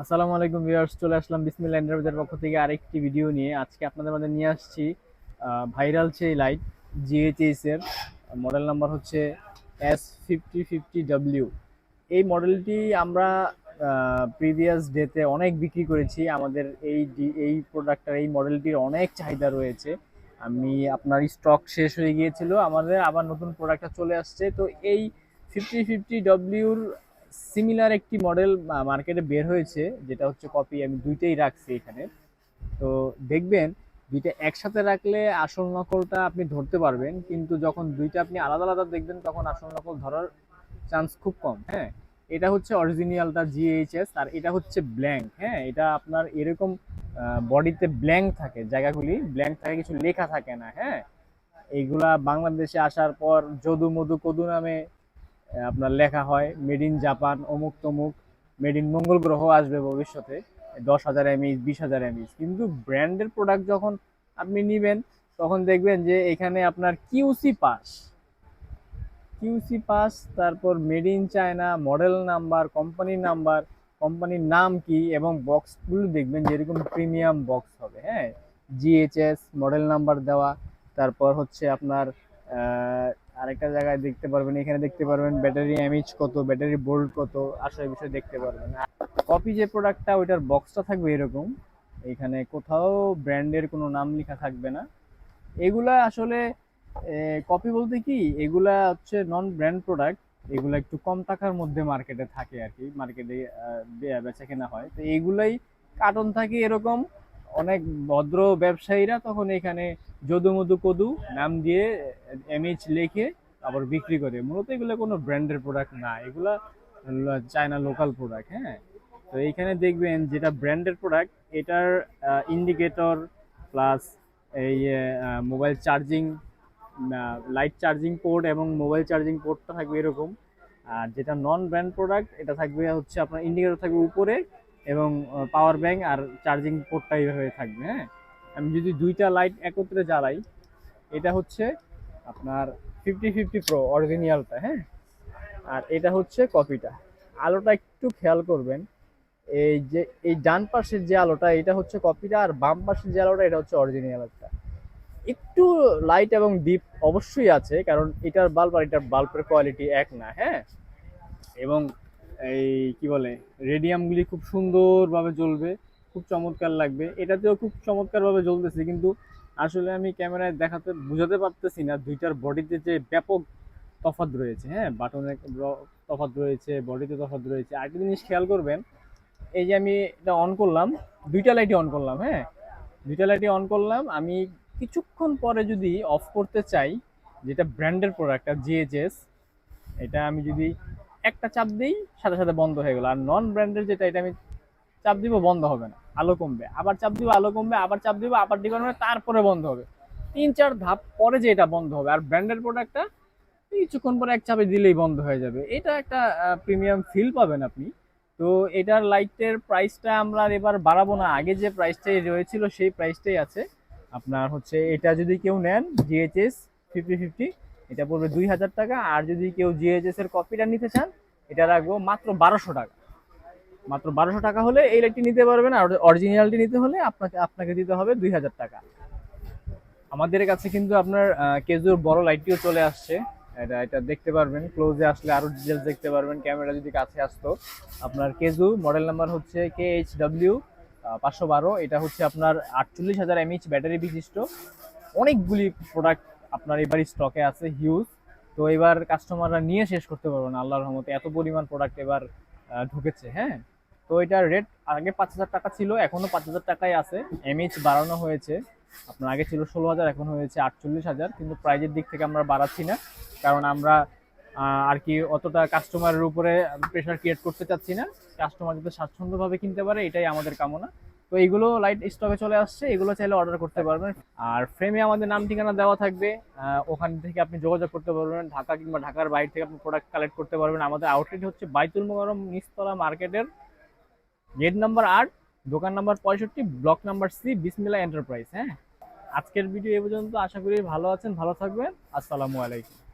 আসসালামু আলাইকুম ভিউয়ার্স, চলে আসলাম বিসমিল্লাহ এন্টারপ্রাইজের পক্ষ থেকে আরেকটি ভিডিও নিয়ে। আজকে আপনাদের মাঝে নিয়ে আসছি ভাইরাল সেই লাইট জিএইচএস এর মডেল নাম্বার হচ্ছে এস ফিফটি ফিফটি ডাব্লিউ এই মডেলটি আমরা প্রিভিয়াস ডেতে অনেক বিক্রি করেছি। আমাদের এই এই প্রোডাক্টটার এই মডেলটির অনেক চাহিদা রয়েছে। আমি, আপনার স্টক শেষ হয়ে গিয়েছিল, আমাদের আবার নতুন প্রোডাক্টটা চলে আসছে। তো এই ফিফটি ফিফটি ডব্লিউর সিমিলার একটি মডেল মার্কেটে বের হয়েছে, যেটা হচ্ছে কপি আমি দুইটাই রাখছি এখানে। তো দেখবেন, দুইটা একসাথে রাখলে আসল নকলটা আপনি ধরতে পারবেন, কিন্তু যখন দুইটা আপনি আলাদা আলাদা দেখবেন, তখন আসল নকল ধরার চান্স খুব কম। হ্যাঁ এটা হচ্ছে অরিজিনালটা জিএইচএস আর এটা হচ্ছে ব্ল্যাঙ্ক হ্যাঁ এটা আপনার এরকম বডিতে ব্ল্যাঙ্ক থাকে, জায়গাগুলি ব্ল্যাঙ্ক থাকে, কিছু লেখা থাকে না। হ্যাঁ এইগুলা বাংলাদেশে আসার পর যদু মধু কদু নামে আপনার লেখা হয় মেড ইন জাপান অমুক তমুক মেড ইন মঙ্গল গ্রহ আসবে ভবিষ্যতে, দশ হাজার এমএইচ বিশ হাজার এমএইচ কিন্তু ব্র্যান্ডের প্রোডাক্ট যখন আপনি নেবেন, তখন দেখবেন যে এখানে আপনার কিউসি পাস কিউসি পাস তারপর made in China model number কোম্পানির নাম্বার কোম্পানির নাম কি, এবং বক্সগুলো দেখবেন যেরকম প্রিমিয়াম বক্স হবে হ্যাঁ? জিএইচএস মডেল নাম্বার দেওয়া, তারপর হচ্ছে আপনার আরেকটা জায়গায় দেখতে পারবেন, এখানে দেখতে পারবেন ব্যাটারি এমএইচ কত ব্যাটারি বোল্ট কত, আসলে বিষয় দেখতে পারবেন। কপি যে প্রোডাক্টটা ওইটার বক্সটা থাকবে এরকম। এখানে কোথাও ব্র্যান্ডের কোনো নাম লেখা থাকবে না। এগুলা আসলে কপি বলতে কি, এগুলা হচ্ছে নন ব্র্যান্ড প্রোডাক্ট এগুলা একটু কম টাকার মধ্যে মার্কেটে থাকে আর কি মার্কেটে বেচা কেনা হয়। তো এইগুলাই কার্টন থাকে এরকম, অনেক ভদ্র ব্যবসায়ীরা তখন এখানে যদু মধু কদু নাম দিয়ে এমএইচ লিখে আবার বিক্রি করে। মূলত এগুলো কোনো ব্র্যান্ডের প্রোডাক্ট না, এগুলা চায়না লোকাল প্রোডাক্ট হ্যাঁ? তো এইখানে দেখবেন যেটা ব্র্যান্ডের প্রোডাক্ট এটার ইন্ডিকেটর প্লাস এই mobile charging light charging port এবং মোবাইল চার্জিং পোর্টটা থাকবে এরকম। আর যেটা নন ব্র্যান্ড প্রোডাক্ট এটা থাকবে হচ্ছে আপনার ইন্ডিকেটর থাকবে উপরে এবং পাওয়ার ব্যাংক আর চার্জিং পোর্টটা এইভাবে থাকবে হ্যাঁ? আমি যদি দুইটা লাইট একত্রে জ্বালাই, এটা হচ্ছে আপনার ফিফটি ফিফটি প্রো অরিজিনালটা হ্যাঁ? আর এটা হচ্ছে কপিটা আলোটা একটু খেয়াল করবেন, এই যে, এই ডান পাশের যে আলোটা, এটা হচ্ছে কপিটা আর বাম পাশের যে আলোটা, এটা হচ্ছে অরিজিনালটা একটু। লাইট এবং ডিপ অবশ্যই আছে, কারণ এটার বাল্ব আর এটার বাল্বের কোয়ালিটি এক না হ্যাঁ? এবং এই, কি বলে রেডিয়ামগুলি খুব সুন্দরভাবে জ্বলবে। খুব চমৎকার লাগবে। এটাতেও খুব চমৎকারভাবে জ্বলতেছে, কিন্তু আসলে আমি ক্যামেরায় দেখাতে, বুঝাতে পারতেছি না দুইটার বডিতে যে ব্যাপক তফাৎ রয়েছে হ্যাঁ? বাটনে তফাৎ রয়েছে, বডিতে তফাৎ রয়েছে। আরেকটা জিনিস খেয়াল করবেন, এই যে আমি এটা অন করলাম, দুইটা লাইটই অন করলাম হ্যাঁ? দুইটা লাইটই অন করলাম, আমি কিছুক্ষণ পরে যদি অফ করতে চাই, যেটা ব্র্যান্ডের প্রোডাক্ট জিএইচএস এটা আমি যদি একটা চাপ দিই, সাথে সাথে বন্ধ হয়ে গেল। আর নন ব্র্যান্ডের যেটা, এটা আমি চাপ দিব, বন্ধ হবে না। আলো কমবে, আবার চাপ দিব, আলো কমবে, আবার চাপ দিব, আবার দিকে তারপরে বন্ধ হবে। তিন চার ধাপ পরে যে এটা বন্ধ হবে, আর ব্র্যান্ডের প্রোডাক্টটা কিছুক্ষণ পরে এক চাপে দিলেই বন্ধ হয়ে যাবে। এটা একটা প্রিমিয়াম ফিল পাবেন আপনি। তো এটার লাইটের প্রাইসটা আমরা এবার বাড়াবো না। আগে যে প্রাইসটাই রয়েছিল, সেই প্রাইসটাই আছে। আপনার হচ্ছে, এটা যদি কেউ নেন জিএইচএস ফিফটি ফিফটি এটা পড়বে দুই হাজার টাকা। আর যদি কেউ জিএইচএস এর কপিটা নিতে চান, এটা রাখব মাত্র বারোশো টাকা। মাত্র বারোশো টাকা হলে এই লাইটটি নিতে পারবেন আর অরিজিনালটি নিতে হলে আপনাকে আপনাকে দিতে হবে দুই হাজার টাকা। আমাদের কাছে কিন্তু আপনার কেজুর বড় লাইটটিও চলে আসছে। এটা এটা দেখতে পারবেন। ক্লোজে আসলে আরও ডিটেলস দেখতে পারবেন। ক্যামেরা যদি কাছে আসতো, আপনার কেজু মডেল নাম্বার হচ্ছে কে এইচ ডাব্লিউ পাঁচশো বারো। এটা হচ্ছে আপনার আটচল্লিশ হাজার এমএইচ ব্যাটারি বিশিষ্ট। অনেকগুলি প্রোডাক্ট আপনার এবার স্টকে আছে হিউজ তো এবার কাস্টমাররা নিয়ে শেষ করতে পারবে না, আল্লাহর রহমতে। এত পরিমাণ প্রোডাক্ট এবার ঢুকেছে হ্যাঁ? তো এটার রেট আগে পাঁচ হাজার টাকা ছিল, এখনও পাঁচ হাজার টাকাই আছে। এমএইচ বাড়ানো হয়েছে। আপনার আগে ছিল ষোলো হাজার, এখন হয়েছে আটচল্লিশ হাজার। কিন্তু প্রাইজের দিক থেকে আমরা বাড়াচ্ছি না, কারণ আমরা আর কি অতটা কাস্টমারের উপরে প্রেশার ক্রিয়েট করতে চাচ্ছি না। কাস্টমার যাতে স্বাচ্ছন্দ্যভাবে কিনতে পারে, এটাই আমাদের কামনা। তো এইগুলো লাইট স্টকে চলে আসছে, এগুলো চাইলে অর্ডার করতে পারবেন। আর ফ্রেমে আমাদের নাম ঠিকানা দেওয়া থাকবে। ওখান থেকে আপনি যোগাযোগ করতে পারবেন, ঢাকা কিংবা ঢাকার বাইরে থেকে আপনি প্রোডাক্ট কালেক্ট করতে পারবেন। আমাদের আউটলেট হচ্ছে বাইতুল মোকারম নিচতলা মার্কেটের গেট নাম্বার আট দোকান নাম্বার পঁয়ষট্টি block number C Bismillah enterprise হ্যাঁ? আজকের ভিডিও এ পর্যন্ত আশা করি ভালো আছেন, ভালো থাকবেন। আসসালামু আলাইকুম।